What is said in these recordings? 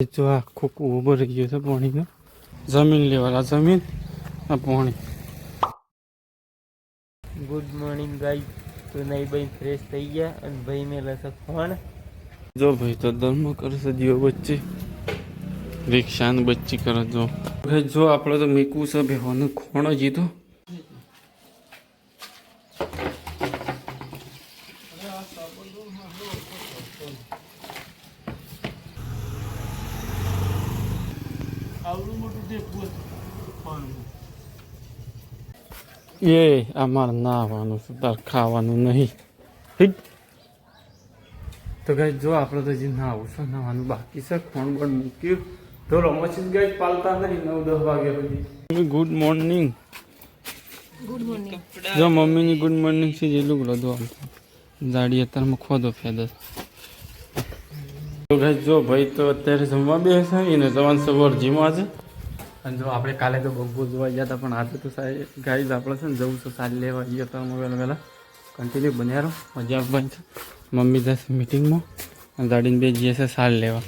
જો આખો કૂવો ભરાઈ ગયો છે પાણીનો જમીન લેવાલા જમીન આ પાણી. ગુડ મોર્નિંગ ગાઈ તો નહીં ભાઈ ફ્રેશ થઈ ગયા અને ભાઈ મેં લશે ફોન. જો ભાઈ તો ધર્મ કરશે જીવો બચ્ચે. રિક્ષા બચ્ચી કરે જો. ભાઈ જો આપણે તો મીકું છે બેવાનું ખોણો એ અમારે નાવાનું છે તાર ખાવાનું નહીં. ઠીક. તો ગાય જો આપણે તો જે નાવું છે નાવાનું બાકી છે ખોણ પણ મૂક્યું. તો રમોશી ગાય પાલતા નહીં નવ દસ વાગ્યા સુધી. ગુડ મોર્નિંગ જો મમ્મીની ગુડ મોર્નિંગ છે જે લુગડો દો દાડી અત્યારમાં ખોદો ફેદસ. જો ભાઈ તો અત્યારે જમવા બેસે એને જવાન સવાર જીમવા છે અને જો આપણે કાલે તો બગ્ગો જોવા ગયા હતા પણ આજે તો સાહેબ ગાઈઝ આપણે છે ને જવું છે સારી લેવા ગયા હતા અમે વહેલા વહેલા. કન્ટિન્યુ બન્યા રહો. મજા છે મમ્મી જશે મિટિંગમાં અને દાડીને બે જઈએ છે સાર લેવા.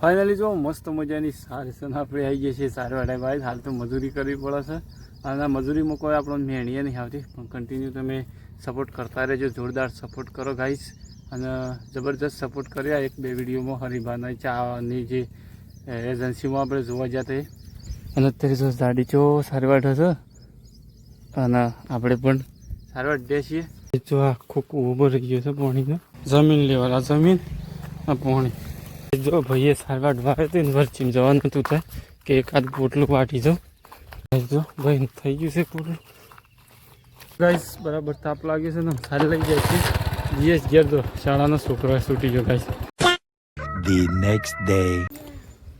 ફાઇનલી જો મસ્ત મજાની સારી છે ને આપણે આવી જઈએ છીએ સારવાડા. ભાઈ હાલ તો મજૂરી કરવી પડે છે. અને મજૂરીમાં કોઈ આપણને મેણીએ નહીં આવતી. પણ કન્ટિન્યુ તમે સપોર્ટ કરતા રહેજો જોરદાર સપોર્ટ કરો ગાઈસ અને જબરજસ્ત સપોર્ટ કર્યા એક બે વિડીયોમાં હરિભાના ચાની જે એજન્સીમાં આપણે જોવા જતા અને અત્યારે જો દાડી ચો સારી વાટ હશે અને આપણે પણ સારી વાટ દે છીએ. જો આખો ઊભો રહી ગયો છે પાણીનો. જમીન લેવાના, જમીન આ પાણી. જો ભાઈએ સારવાર વાવે તો વરચીને જવાનું હતું થાય કે એકાદ પોટલું વાટી જાઉં જો ભાઈ થઈ ગયું છે પોટલું ગાઈસ બરાબર તાપ લાગે છે ને, સારી લઈ જાય છે. જીએસ ઘેર દો શાળાનો છોકરો છૂટી ગયો ગાઈસ ધી નેક્સ્ટ ડે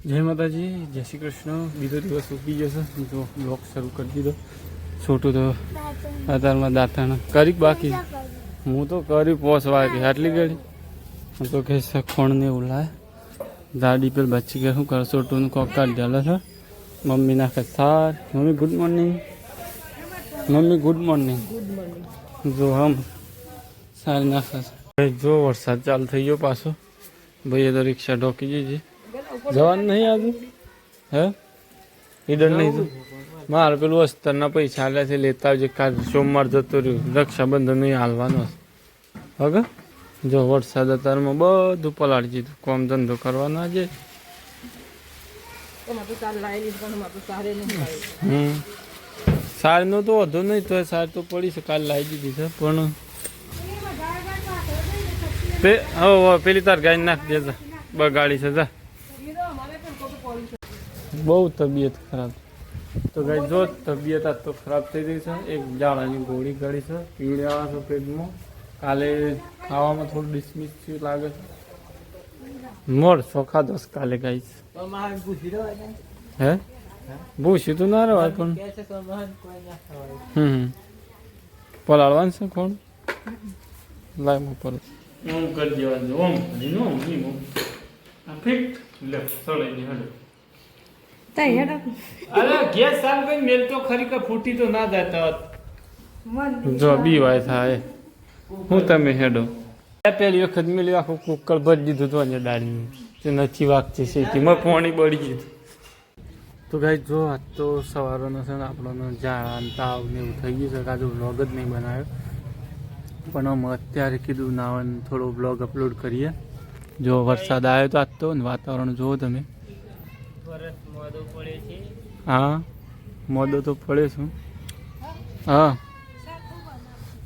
જય માતાજી જય શ્રી કૃષ્ણ બીજો દિવસ ઉગી ગયો છે જો બ્લોક શરૂ કરી દીધો છોટું તો અત્યારમાં દાંતણ કરી બાકી હું તો કરી પોસ વાગી આટલી ગળી હું તો કે ખોણ ને એવું લાય દાડી પેલ બચી ગયા હું કર છોટું કોક કાઢ દેલો છે મમ્મી નાખે સાર મમ્મી good morning mummy good morning જો હમ સારી ભાઈ જો વરસાદ ચાલુ થઈ ગયો પાછો ભાઈએ તો રિક્ષા ઢોકી દીધી. જવાનું નહીં આજુ? હે? ઈડર નહીં તો? મારે પેલું અસ્તરના પૈસા આલ્યા છે લેતા આવજે કાલ સોમવાર જતો રહ્યું. રક્ષાબંધન નહીં હાલવાનો હવે જો વરસાદ અત્યારમાં બધું પલાળી દીધું. કોમ ધંધો કરવાનો આજે. હમ. સારનો તો વધુ નહીં તો સાર તો પડી છે કાલ લાવી દીધી છે પણ પે હો પેલી તાર ગાય નાખ દેજા બગાડી છે જા. બહુ તબિયત ખરાબ. તો ગાઈ જો તબિયત આ તો ખરાબ થઈ ગઈ છે એક જાળાની ગોળી ગળી છે પીળ્યા છે પેટમાં. કાલે ખાવામાં થોડું ડિસમિસ થયું લાગે છે. મોર ચોખા દોસ કાલે ગાઈશ હે? ભૂસી તો ના રહેવાય પણ હમ. પલાળવાનું છે કોણ? લાય મો પર. ઓમ કરી દેવાનું ઓમ કરીને ઓમ નહીં ઓમ. આ ફિક્ટ લેફ્ટ સળાઈ દે હલો. અરે ગેસ ચાલુ કરી મેલ તો ખરી કે ફૂટી તો ના જાતા જો બી વાય થાય. હું તમે હેડો. એ પેલી વખત મેલી આખું કુકર ભરી દીધું તો અને ડાળીનું તે નથી વાગતી શેતીમાં પાણી બળી ગયું તો ગાઈ જો આજ તો સવારનો છે ને આપણો ઝાડા તાવ ને એવું થઈ ગયું છે. કાજુ વ્લોગ જ નહીં બનાવ્યો. પણ અમે અત્યારે કીધું નાવાનું થોડો વ્લોગ અપલોડ કરીએ. જો વરસાદ આવ્યો તો આજ તો ને વાતાવરણ જુઓ તમે. હા, મોદો તો પડે છું. હા.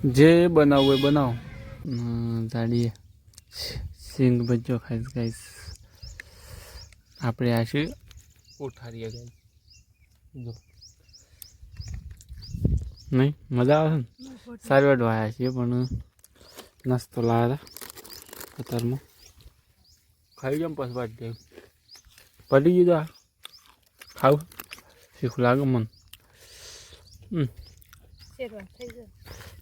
જે બનાવવું એ બનાવો. દાડીએ. સિંગ ભજ્જો ખાઈશ ગાઈશ આપણે આ છે ઉઠાડીએ ગાઈશ જો. નહીં? મજા આવે ને? સારી વાર વાયા છીએ પણ નાસ્તો લાવ્યા હતા અત્યારમાં. ખાઈ જામ પછી વાત જાય પડી ગયું તો આ. ખાવ. શીખું લાગે મન. હમ.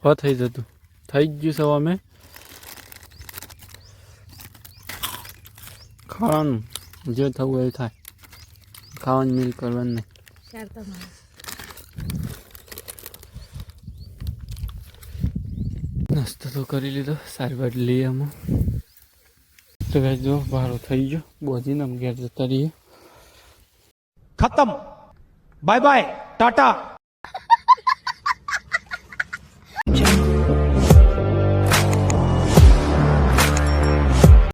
હો થઈ જતું. થઈ જ ગયું સવા મેં. ખાવાનું. જે થવું એ થાય. ખાવાનું મિલ કરવાનું નહીં. નાસ્તો તો કરી લીધો, સારવાર લઈએ આમાં તો જો ભારો થઈ ગયો. બોજીને આમ ઘેર જતા રહીએ. ખતમ. Bye bye Tata